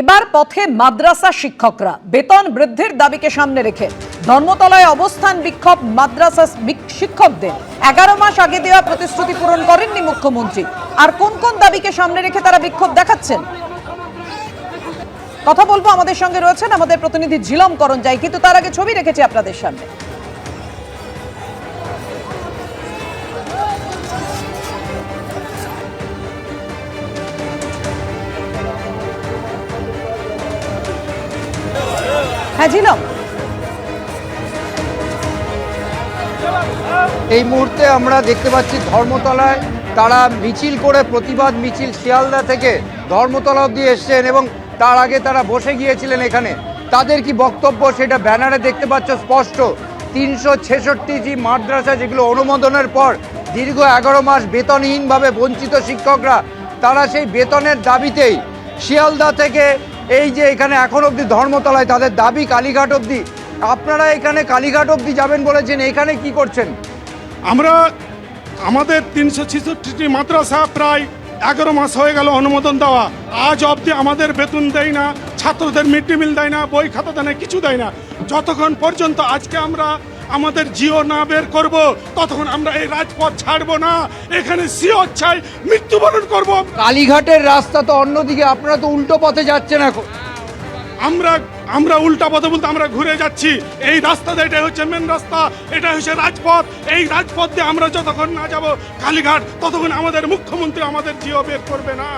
এবার পথে মাদ্রাসা শিক্ষকরা। বেতন বৃদ্ধির দাবিকে সামনে রেখে ধর্মতলায় অবস্থান বিক্ষোভ মাদ্রাসা শিক্ষকদের। এগারো মাস আগে দেওয়া প্রতিশ্রুতি পূরণ করেননি মুখ্যমন্ত্রী। আর কোন কোন দাবিকে সামনে রেখে তারা বিক্ষোভ দেখাচ্ছেন? কথা বলব আমাদের সঙ্গে রয়েছেন আমাদের প্রতিনিধি ঝিলম করণ যাই, কিন্তু তার আগে ছবি রেখেছি আপনাদের সামনে। ঝিলম এই মুহূর্তে আমরা দেখতে পাচ্ছি ধর্মতলায় তারা মিছিল করে প্রতিবাদ মিছিল শিয়ালদা থেকে ধর্মতলা অব্দি এসছেন এবং তার আগে তারা বসে গিয়েছিলেন এখানে। তাদের কি বক্তব্য সেটা ব্যানারে দেখতে পাচ্ছ স্পষ্ট। তিনশো ছেষট্টিটি মাদ্রাসা যেগুলো অনুমোদনের পর দীর্ঘ এগারো মাস বেতনহীনভাবে বঞ্চিত শিক্ষকরা, তারা সেই বেতনের দাবিতেই শিয়ালদা থেকে এই যে এখানে এখন অবধি ধর্মতলায় তাদের দাবি কালীঘাট অবধি। আপনারা এখানে কালীঘাট অবধি যাবেন বলেছেন, এখানে কি করছেন? আমরা আমাদের তিনশো ছেষট্টিটি মাদ্রাসা প্রায় এগারো মাস হয়ে গেল অনুমোদন দেওয়া। আজ অবধি আমাদের বেতন দেয় না, ছাত্রদের মিড ডে মিল দেয় না, বই খাতা দেয় না, কিছু দেয় না। যতক্ষণ পর্যন্ত আজকে আমরা আমাদের জিও না বের করব ততক্ষণ আমরা এই রাজপথ ছাড়বো না। এখানে সিও চাই মৃত্যুবরণ করব। কালীঘাটের রাস্তা তো অন্যদিকে আপনারা তো উল্টো পথে যাচ্ছেন এখন। আমরা আমরা উল্টা পথে বলতে আমরা ঘুরে যাচ্ছি। এই রাস্তা দিয়ে এটা হচ্ছে মেন রাস্তা এটা হচ্ছে রাজপথ। এই রাজপথ দিয়ে আমরা যতক্ষণ না যাব কালীঘাট ততক্ষণ আমাদের মুখ্যমন্ত্রী আমাদের জিও বের করবে না।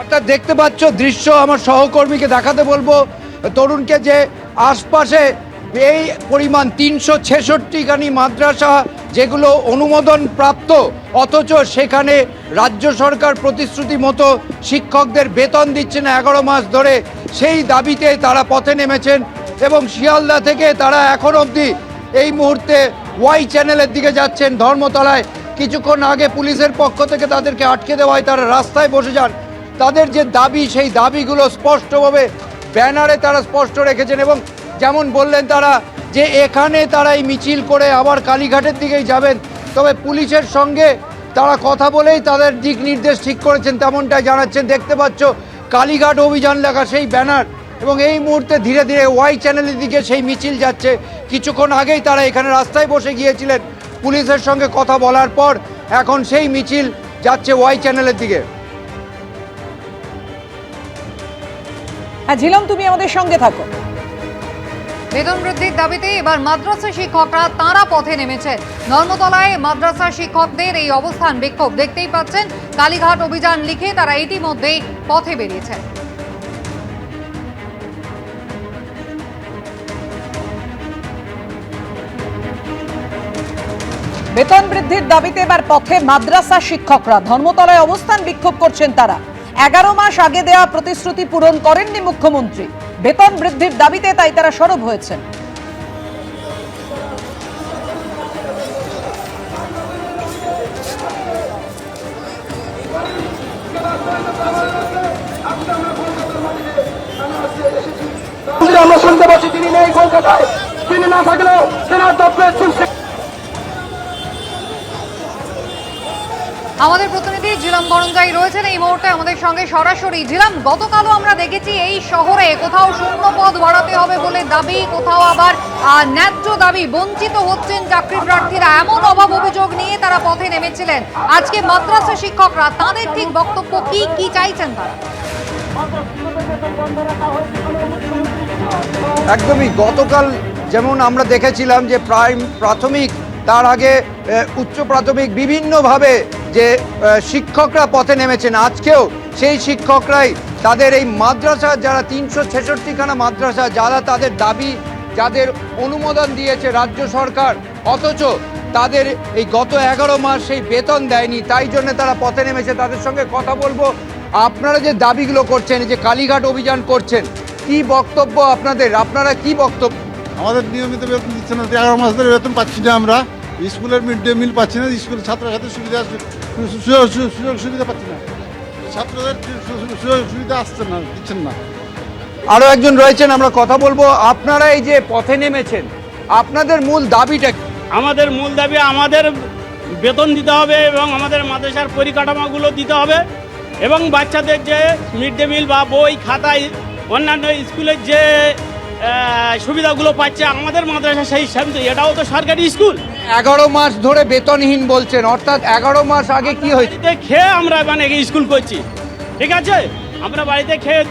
অর্থাৎ দেখতে পাচ্ছ দৃশ্য আমার সহকর্মীকে দেখাতে বলব। তরুণকে যে আশপাশে এই পরিমাণ তিনশো ছেষট্টিখানি মাদ্রাসা যেগুলো অনুমোদন প্রাপ্ত, অথচ সেখানে রাজ্য সরকার প্রতিশ্রুতি মতো শিক্ষকদের বেতন দিচ্ছে না এগারো মাস ধরে। সেই দাবিতে তারা পথে নেমেছেন এবং শিয়ালদা থেকে তারা এখন অবধি এই মুহূর্তে ওয়াই চ্যানেলের দিকে যাচ্ছেন ধর্মতলায়। কিছুক্ষণ আগে পুলিশের পক্ষ থেকে তাদেরকে আটকে দেওয়ায় তারা রাস্তায় বসে যান। তাদের যে দাবি, সেই দাবিগুলো স্পষ্টভাবে ব্যানারে তারা স্পষ্ট রেখেছেন এবং যেমন বললেন তারা যে এখানে তারা এই মিছিল করে আবার কালীঘাটের দিকেই যাবেন। তবে পুলিশের সঙ্গে তারা কথা বলেই তাদের দিক নির্দেশ ঠিক করেছেন, তেমনটাই জানাচ্ছেন। দেখতে পাচ্ছ, কালীঘাট অভিযান লেখা সেই ব্যানার এবং এই মুহূর্তে ধীরে ধীরে ওয়াই চ্যানেলের দিকে সেই মিছিল যাচ্ছে। কিছুক্ষণ আগেই তারা এখানে রাস্তায় বসে গিয়েছিলেন পুলিশের সঙ্গে কথা বলার পর এখন সেই মিছিল যাচ্ছে ওয়াই চ্যানেলের দিকে। হ্যাঁ ঝিলম, তুমি আমাদের সঙ্গে থাকো। বেতন বৃদ্ধির দাবিতে এবার মাদ্রাসা শিক্ষকরা তাঁরা পথে নেমেছে। ধর্মতলায় মাদ্রাসা শিক্ষকদের এই অবস্থান বিক্ষোভ। দেখতেই পাচ্ছেন, কালীঘাট অভিযান লিখে তারা ইতিমধ্যেই পথে বেরিয়েছে। বেতন বৃদ্ধির দাবিতে এবার পথে মাদ্রাসা শিক্ষকরা। ধর্মতলায় অবস্থান বিক্ষোভ করছেন তারা। এগারো মাস আগে দেওয়া প্রতিশ্রুতি পূরণ করেননি মুখ্যমন্ত্রী। বেতন বৃদ্ধির দাবিতে তাই তারা সরব হয়েছেন। আমরা শুনতে পাচ্ছি, তিনি নেই কলকাতায়। তিনি না থাকলেও তেনার দপ্তরের আমাদের প্রতিনিধি জিলাম গরঞ্জাই রয়েছেন। এই মুহূর্তে আমাদের সঙ্গে সরাসরি জিলাম গতকালও আমরা দেখেছি এই শহরে কোথাও শূন্য পদ বাড়াতে হবে বলে দাবি, কোথাও আবার ন্যায্য দাবি বঞ্চিত হচ্ছেন চাকরি প্রার্থীরা। এমন অভাব অভিযোগ নিয়ে তারা পথে নেমেছিলেন। আজকে মাদ্রাসা শিক্ষকরা, তাদের ঠিক বক্তব্য কি কি চাইছেন তারা? একদমই, গতকাল যেমন আমরা দেখেছিলাম যে প্রাইম প্রাথমিক তার আগে উচ্চ প্রাথমিক বিভিন্নভাবে যে শিক্ষকরা পথে নেমেছেন, আজকেও সেই শিক্ষকরাই তাদের এই মাদ্রাসা, যারা তিনশো ছেষট্টিখানা মাদ্রাসা, যারা তাদের দাবি, যাদের অনুমোদন দিয়েছে রাজ্য সরকার, অথচ তাদের এই গত এগারো মাস সেই বেতন দেয়নি, তাই জন্য তারা পথে নেমেছে। তাদের সঙ্গে কথা বলব। আপনারা যে দাবিগুলো করছেন যে কালীঘাট অভিযান করছেন, কি বক্তব্য আপনাদের? আপনারা কি বক্তব্য আমাদের নিয়মিত বেতন দিচ্ছে না এগারো মাস ধরে বেতন পাচ্ছি না আমরা। স্কুলের মিড ডে মিল পাচ্ছি না স্কুলের ছাত্রছাত্রীর সুবিধা সু- সুযোগ সু- সুযোগ সুবিধা পাচ্ছি না। ছাত্রদের সু- সু- সুযোগ সুবিধা আসছে না দিচ্ছেন না। আরও একজন রয়েছেন আমরা কথা বলব। আপনারা এই যে পথে নেমেছেন আপনাদের মূল দাবিটা কি? আমাদের মূল দাবি আমাদের বেতন দিতে হবে এবং আমাদের মাদ্রাসার পরিকাঠামোগুলো দিতে হবে এবং বাচ্চাদের যে মিড ডে মিল বা বই খাতা অন্যান্য স্কুলের যে সুবিধাগুলো পাচ্ছে আমাদের মাদ্রাসা সেই এটাও তো সরকারি স্কুল। এগারো মাস ধরে বেতনহীন বলছেন অর্থাৎ এগারো মাস আগে কি হয়েছে? খেয়ে আমরা মানে স্কুল করছি। ঠিক আছে? আমরা বাড়িতে খেয়ে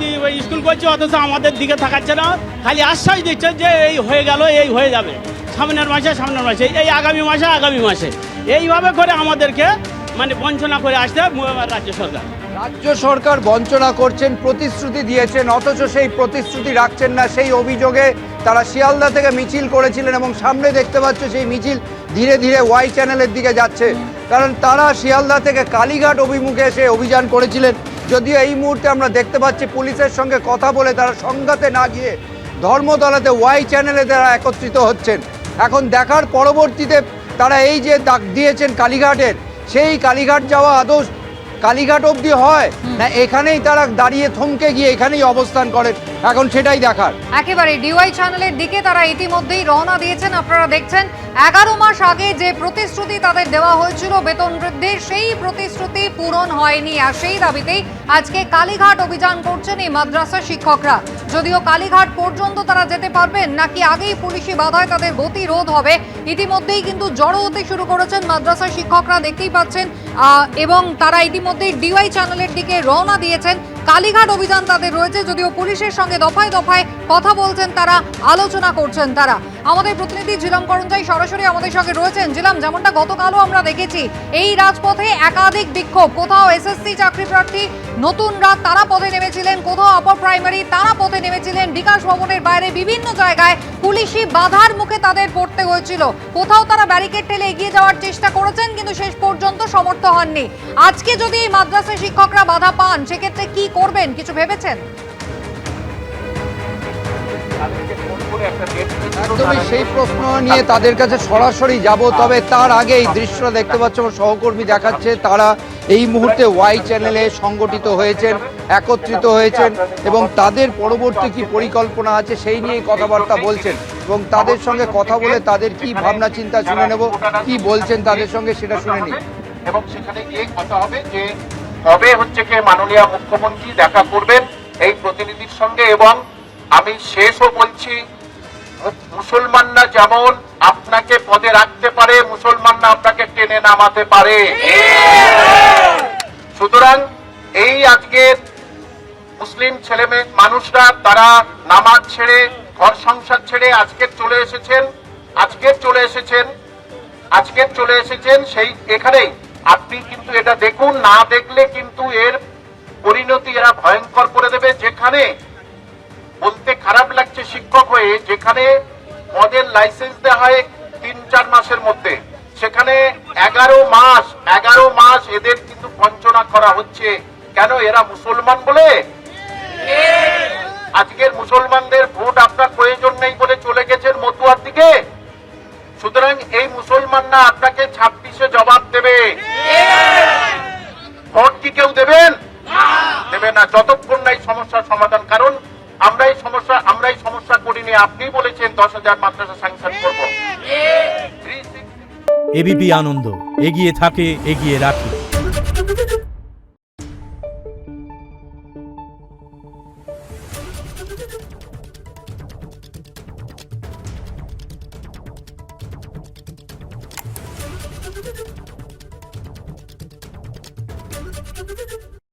স্কুল করছি অথচ আমাদের দিকে থাকাচ্ছে না। খালি আশ্বাস দিচ্ছে যে এই হয়ে গেল এই হয়ে যাবে। সামনের মাসে সামনের মাসে এই আগামী মাসে আগামী মাসে। এইভাবে করে আমাদেরকে মানে বঞ্চনা করে আসতে রাজ্য সরকার। রাজ্য সরকার বঞ্চনা করছেন প্রতিশ্রুতি দিয়েছেন অথচ সেই প্রতিশ্রুতি রাখছেন না। সেই অভিযোগে তারা শিয়ালদা থেকে মিছিল করেছিলেন এবং সামনে দেখতে পাচ্ছ সেই মিছিল ধীরে ধীরে ওয়াই চ্যানেলের দিকে যাচ্ছে। কারণ তারা শিয়ালদা থেকে কালীঘাট অভিমুখে এসে অভিযান করেছিলেন। যদিও এই মুহূর্তে আমরা দেখতে পাচ্ছি পুলিশের সঙ্গে কথা বলে তারা সংঘাতে না গিয়ে ধর্মতলাতে ওয়াই চ্যানেলে তারা একত্রিত হচ্ছেন। এখন দেখার পরবর্তীতে তারা এই যে ডাক দিয়েছেন কালীঘাটের, সেই কালীঘাট যাওয়া আদৌ কালীঘাট অবধি হয়। না এখানেই তারা দাঁড়িয়ে থমকে গিয়ে এখানেই অবস্থান করেন। এখন সেটাই দেখার। একেবারে ডিওয়াই চ্যানেলের দিকে তারা ইতিমধ্যেই রওনা দিয়েছেন। আপনারা দেখছেন এগারো মাস আগে যে প্রতিশ্রুতি তাদের দেওয়া হয়েছিল, বেতন বৃদ্ধির, সেই প্রতিশ্রুতি পূরণ হয়নি। আর সেই দাবিতেই আজকে কালীঘাট অভিযান করছেন এই মাদ্রাসা শিক্ষকরা। যদিও কালীঘাট পর্যন্ত তারা যেতে পারবেন, নাকি আগেই পুলিশি বাধায় তাদের গতি রোধ হবে, ইতিমধ্যেই কিন্তু জড়ো হতে শুরু করেছেন মাদ্রাসা শিক্ষকরা। দেখতেই পাচ্ছেন এবং তারা ইতিমধ্যেই ডিওয়াই চ্যানেলের দিকে রওনা দিয়েছেন। কালীঘাট অভিযান তাদের রয়েছে, যদিও পুলিশের সঙ্গে দফায় দফায় কথা বলছেন তারা, আলোচনা করছেন তারা। আমাদের প্রতিনিধি জিলাম করঞ্জাই সরাসরি আমাদের সঙ্গে রয়েছেন। জিলাম যেমনটা গতকালও আমরা দেখেছি, এই রাজপথে একাধিক বিক্ষোভ। কোথাও এসএসসি চাকরি প্রার্থী নতুন রাত, তারা পথে নেমেছিলেন। কোথাও আপার প্রাইমারি তারা পথে নেমেছিলেন। বিকাশ ভবনের বাইরে বিভিন্ন জায়গায় পুলিশি বাধার মুখে তাদের পড়তে হয়েছিল। কোথাও তারা ব্যারিকেড ঠেলে এগিয়ে যাওয়ার চেষ্টা করেছেন, কিন্তু শেষ পর্যন্ত সমর্থ হননি। আজকে যদি এই মাদ্রাসা শিক্ষকরা বাধা পান, সেক্ষেত্রে কি করবেন? কিছু ভেবেছেন? একদমই সেই প্রশ্ন নিয়ে তাদের কাছে সরাসরি যাব তবে তার আগে এই দৃশ্যটা দেখতে পাচ্ছ আমার সহকর্মী দেখাচ্ছে তারা এই মুহূর্তে ওয়াই চ্যানেলে সংগঠিত হয়েছেন একত্রিত হয়েছেন এবং তাদের পরবর্তী কি পরিকল্পনা আছে সেই নিয়ে কথাবার্তা বলছেন। এবং তাদের সঙ্গে কথা বলে তাদের কি ভাবনা চিন্তা শুনে নেব কি বলছেন তাদের সঙ্গে সেটা শুনে নিই। এবং সেখানে কথা হবে যে কবে হচ্ছে কি মাননীয় মুখ্যমন্ত্রী দেখা করবেন এই প্রতিনিধির সঙ্গে এবং আমি শেষও বলছি মুসলমানরা যেমন আপনাকে পদে রাখতে পারে, মুসলমানরা আপনাকে টেনে নামাতে পারে। সুতরাং এই আজকের মুসলিম ছেলে মানুষরা, তারা নামাজ ছেড়ে, ঘর সংসার ছেড়ে আজকের চলে এসেছেন আজকের চলে এসেছেন, আজকে চলে এসেছেন সেই এখানেই। আপনি কিন্তু এটা দেখুন, না দেখলে কিন্তু এর পরিণতি এরা ভয়ঙ্কর করে দেবে। যেখানে বলতে খারাপ লাগছে শিক্ষক হয়ে, যেখানে মদের লাইসেন্স দেওয়া হয় তিন চার মাসের মধ্যে, সেখানে এগারো মাস এগারো মাস এদের কিন্তু বঞ্চনা করা হচ্ছে। কেন এরা মুসলমান বলে? আজকের মুসলমানদের ভোট আপনার প্রয়োজন নেই বলে চলে গেছেন মতুয়ার দিকে। সুতরাং এই মুসলমানরা আপনাকে ছাব্বিশে জবাব দেবে। দেবেন? দেবে না যতক্ষণ না এই সমস্যার সমাধান কারণ আমরা এই সমস্যা আমরা এই সমস্যা করিনি আপনি বলেছেন দশ হাজার মাদ্রাসা স্যাংশন করব। এবিপি আনন্দ এগিয়ে থাকে এগিয়ে রাখে।